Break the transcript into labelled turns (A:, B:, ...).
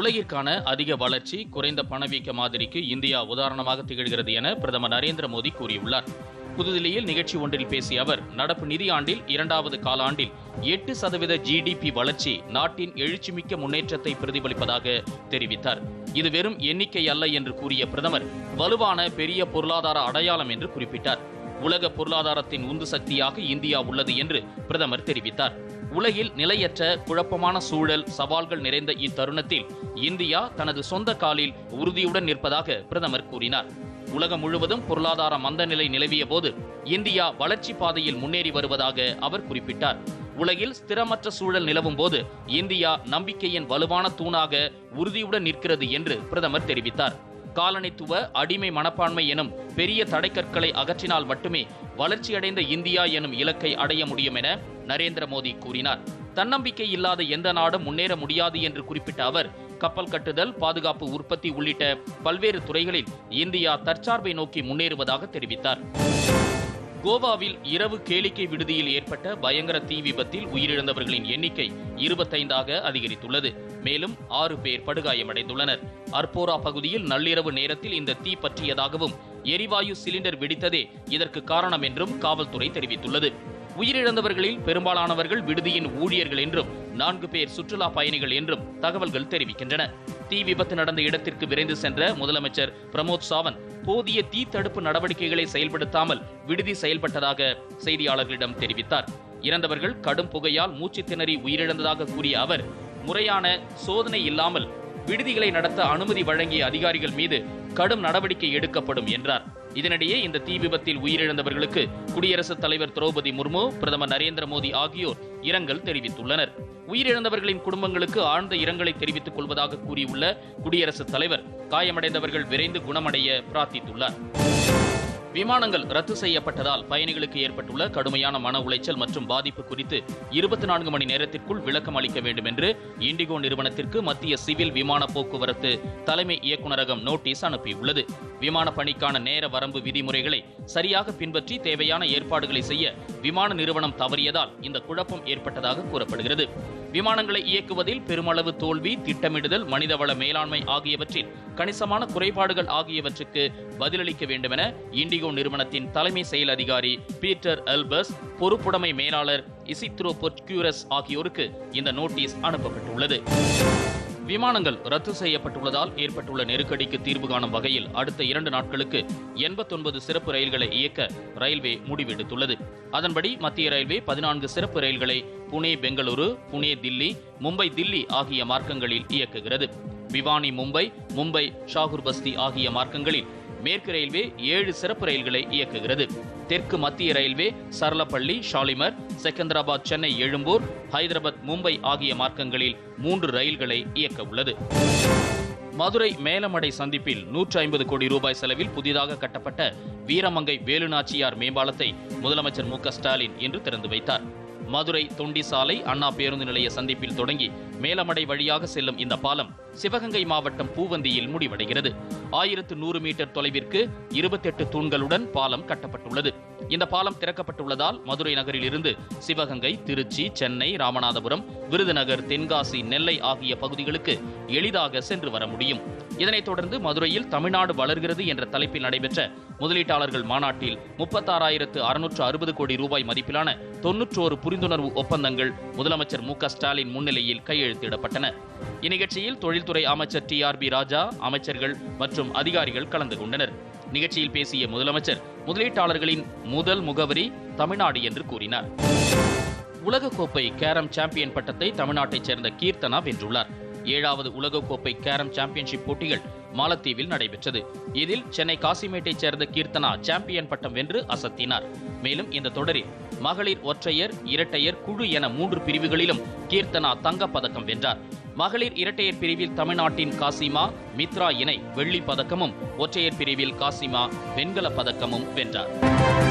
A: உலகிற்கான அதிக வளர்ச்சி குறைந்த பணவீக்க மாதிரிக்கு இந்தியா உதாரணமாக திகழ்கிறது என பிரதமர் நரேந்திர மோடி கூறியுள்ளார் புதுதில்லியில் நிகழ்ச்சி ஒன்றில் பேசிய அவர் நடப்பு நிதியாண்டில் இரண்டாவது காலாண்டில் எட்டு சதவீத ஜிடிபி வளர்ச்சி நாட்டின் எழுச்சிமிக்க முன்னேற்றத்தை பிரதிபலிப்பதாக தெரிவித்தார் இது வெறும் எண்ணிக்கை அல்ல என்று கூறிய பிரதமர் வலுவான பெரிய பொருளாதார அடையாளம் என்று குறிப்பிட்டார் உலக பொருளாதாரத்தின் உந்து சக்தியாக இந்தியா உள்ளது என்று பிரதமர் தெரிவித்தார் உலகில் நிலையற்ற குழப்பமான சூழல் சவால்கள் நிறைந்த இத்தருணத்தில் இந்தியா தனது சொந்த காலில் உறுதியுடன் நிற்பதாக பிரதமர் கூறினார் உலகம் முழுவதும் பொருளாதார மந்தநிலை நிலவிய போது இந்தியா வளர்ச்சி பாதையில் முன்னேறி வருவதாக அவர் குறிப்பிட்டார் உலகில் ஸ்திரமற்ற சூழல் நிலவும் போது இந்தியா நம்பிக்கையின் வலுவான தூணாக உறுதியுடன் நிற்கிறது என்று பிரதமர் தெரிவித்தார் காலனித்துவ அடிமை மனப்பான்மை எனும் பெரிய தடைக்கற்களை அகற்றினால் மட்டுமே வளர்ச்சியடைந்த இந்தியா எனும் இலக்கை அடைய முடியும் என நரேந்திர மோடி கூறினார் தன்னம்பிக்கை இல்லாத எந்த நாடும் முன்னேற முடியாது என்று குறிப்பிட்ட அவர் கப்பல் கட்டுதல் பாதுகாப்பு உற்பத்தி உள்ளிட்ட பல்வேறு துறைகளில் இந்தியா தற்சார்பை நோக்கி முன்னேறுவதாக தெரிவித்தார் கோவாவில் இரவு கேளிக்கை விடுதியில் ஏற்பட்ட பயங்கர தீ விபத்தில் உயிரிழந்தவர்களின் எண்ணிக்கை இருபத்தைந்தாக அதிகரித்துள்ளது மேலும் ஆறு பேர் படுகாயமடைந்துள்ளனர் அர்போரா பகுதியில் நள்ளிரவு நேரத்தில் இந்த தீ பற்றியதாகவும் எரிவாயு சிலிண்டர் வெடித்ததே இதற்கு காரணம் என்றும் காவல்துறை தெரிவித்துள்ளது உயிரிழந்தவர்களில் பெரும்பாலானவர்கள் விடுதியின் ஊழியர்கள் என்றும் நான்கு பேர் சுற்றுலா பயணிகள் என்றும் தகவல்கள் தெரிவிக்கின்றன தீ விபத்து நடந்த இடத்திற்கு விரைந்து சென்ற முதலமைச்சர் பிரமோத் சாவந்த் போதிய தீ தடுப்பு நடவடிக்கைகளை செயல்படுத்தாமல் விடுதி செயல்பட்டதாக செய்தியாளர்களிடம் தெரிவித்தார் இறந்தவர்கள் கடும் புகையால் மூச்சு திணறி உயிரிழந்ததாக கூறிய அவர் முறையான சோதனை இல்லாமல் விடுதிகளை நடத்த அனுமதி வழங்கிய அதிகாரிகள் மீது கடும் நடவடிக்கை எடுக்கப்படும் என்றார் இதனிடையே இந்த தீ விபத்தில் உயிரிழந்தவர்களுக்கு குடியரசுத் தலைவர் திரௌபதி முர்மு பிரதமர் நரேந்திர மோடி ஆகியோர் இரங்கல் தெரிவித்துள்ளனர் உயிரிழந்தவர்களின் குடும்பங்களுக்கு ஆழ்ந்த இரங்கலை தெரிவித்துக் கொள்வதாக கூறியுள்ள குடியரசுத் தலைவர் காயமடைந்தவர்கள் விரைந்து குணமடைய பிரார்த்தித்துள்ளார் விமானங்கள் ரத்து செய்யப்பட்டதால் பயணிகளுக்கு ஏற்பட்டுள்ள கடுமையான மன உளைச்சல் மற்றும் பாதிப்பு குறித்து இருபத்தி நான்கு மணி நேரத்திற்குள் விளக்கம் அளிக்க வேண்டும் என்று இண்டிகோ நிறுவனத்திற்கு மத்திய சிவில் விமான போக்குவரத்து தலைமை இயக்குநரகம் நோட்டீஸ் அனுப்பியுள்ளது விமான பணிக்கான நேர வரம்பு விதிமுறைகளை சரியாக பின்பற்றி தேவையான ஏற்பாடுகளை செய்ய விமான நிறுவனம் தவறியதால் இந்த குழப்பம் ஏற்பட்டதாக கூறப்படுகிறது விமானங்களை இயக்குவதில் பெருமளவு தோல்வி திட்டமிடுதல் மனிதவள மேலாண்மை ஆகியவற்றில் கணிசமான குறைபாடுகள் ஆகியவற்றுக்கு பதிலளிக்க வேண்டுமென இண்டிகோ நிறுவனத்தின் தலைமை செயல் அதிகாரி பீட்டர் அல்பர்ஸ் பொறுப்புடைமை மேலாளர் இசித்ரோ பொட்கியூரஸ் ஆகியோருக்கு இந்த நோட்டீஸ் அனுப்பப்பட்டுள்ளது விமானங்கள் ரத்து செய்யப்பட்டுள்ளதால் ஏற்பட்டுள்ள நெருக்கடிக்கு தீர்வு காணும் வகையில் அடுத்த இரண்டு நாட்களுக்கு எண்பத்தொன்பது சிறப்பு ரயில்களை இயக்க ரயில்வே முடிவெடுத்துள்ளது அதன்படி மத்திய ரயில்வே பதினான்கு சிறப்பு ரயில்களை புனே பெங்களூரு புனே தில்லி மும்பை தில்லி ஆகிய மார்க்கங்களில் இயக்குகிறது பிவானி மும்பை மும்பை ஷாகுர் பஸ்தி ஆகிய மார்க்கங்களில் மேற்கு ரயில்வே ஏழு சிறப்பு ரயில்களை இயக்குகிறது தெற்கு மத்திய ரயில்வே சரளப்பள்ளி ஷாலிமர் செகந்தராபாத் சென்னை எழும்பூர் ஹைதராபாத் மும்பை ஆகிய மார்க்கங்களில் மூன்று ரயில்களை இயக்க உள்ளது மதுரை மேலமடை சந்திப்பில் நூற்றி ஐம்பது கோடி ரூபாய் செலவில் புதிதாக கட்டப்பட்ட வீரமங்கை வேலுநாச்சியார் மேம்பாலத்தை முதலமைச்சர் மு ஸ்டாலின் இன்று திறந்து வைத்தார் மதுரை தொண்டி சாலை அண்ணா பேருந்து நிலைய சந்திப்பில் தொடங்கி மேலமடை வழியாக செல்லும் இந்த பாலம் சிவகங்கை மாவட்டம் பூவந்தியில் முடிவடைகிறது ஆயிரத்து நூறு மீட்டர் தொலைவிற்கு இருபத்தெட்டு தூண்களுடன் பாலம் கட்டப்பட்டுள்ளது இந்த பாலம் திறக்கப்பட்டுள்ளதால் மதுரை நகரில் இருந்து சிவகங்கை திருச்சி சென்னை ராமநாதபுரம் விருதுநகர் தென்காசி நெல்லை ஆகிய பகுதிகளுக்கு எளிதாக சென்று வர முடியும் இதனைத் தொடர்ந்து மதுரையில் தமிழ்நாடு வளர்கிறது என்ற தலைப்பில் நடைபெற்ற முதலீட்டாளர்கள் மாநாட்டில் முப்பத்தாறாயிரத்து அறுநூற்று அறுபது கோடி ரூபாய் மதிப்பிலான தொன்னூற்றோரு புரிந்து புரிந்துணர்வு ஒப்பந்தங்கள் முதலமைச்சர் மு ஸ்டாலின் முன்னிலையில் கையெழுத்திடப்பட்டன இந்நிகழ்ச்சியில் தொழில்துறை அமைச்சர் டி ஆர் பி ராஜா அமைச்சர்கள் மற்றும் அதிகாரிகள் கலந்து கொண்டனர் நிகழ்ச்சியில் பேசிய முதலமைச்சர் முதலீட்டாளர்களின் முதல் முகவரி தமிழ்நாடு என்று கூறினார் உலகக்கோப்பை கேரம் சாம்பியன் பட்டத்தை தமிழ்நாட்டைச் சேர்ந்த கீர்த்தனா வென்றுள்ளார் ஏழாவது உலகக்கோப்பை கேரம் சாம்பியன்ஷிப் போட்டிகள் மாலத்தீவில் நடைபெற்றது இதில் சென்னை காசிமேட்டைச் சேர்ந்த கீர்த்தனா சாம்பியன் பட்டம் வென்று அசத்தினார் மேலும் இந்த தொடரில் மகளிர் ஒற்றையர் இரட்டையர் குழு என மூன்று பிரிவுகளிலும் கீர்த்தனா தங்கப்பதக்கம் வென்றார் மகளிர் இரட்டையர் பிரிவில் தமிழ்நாட்டின் காசிமா மித்ரா இணை வெள்ளிப் பதக்கமும் ஒற்றையர் பிரிவில் காசிமா வெண்கலப் பதக்கமும் வென்றார்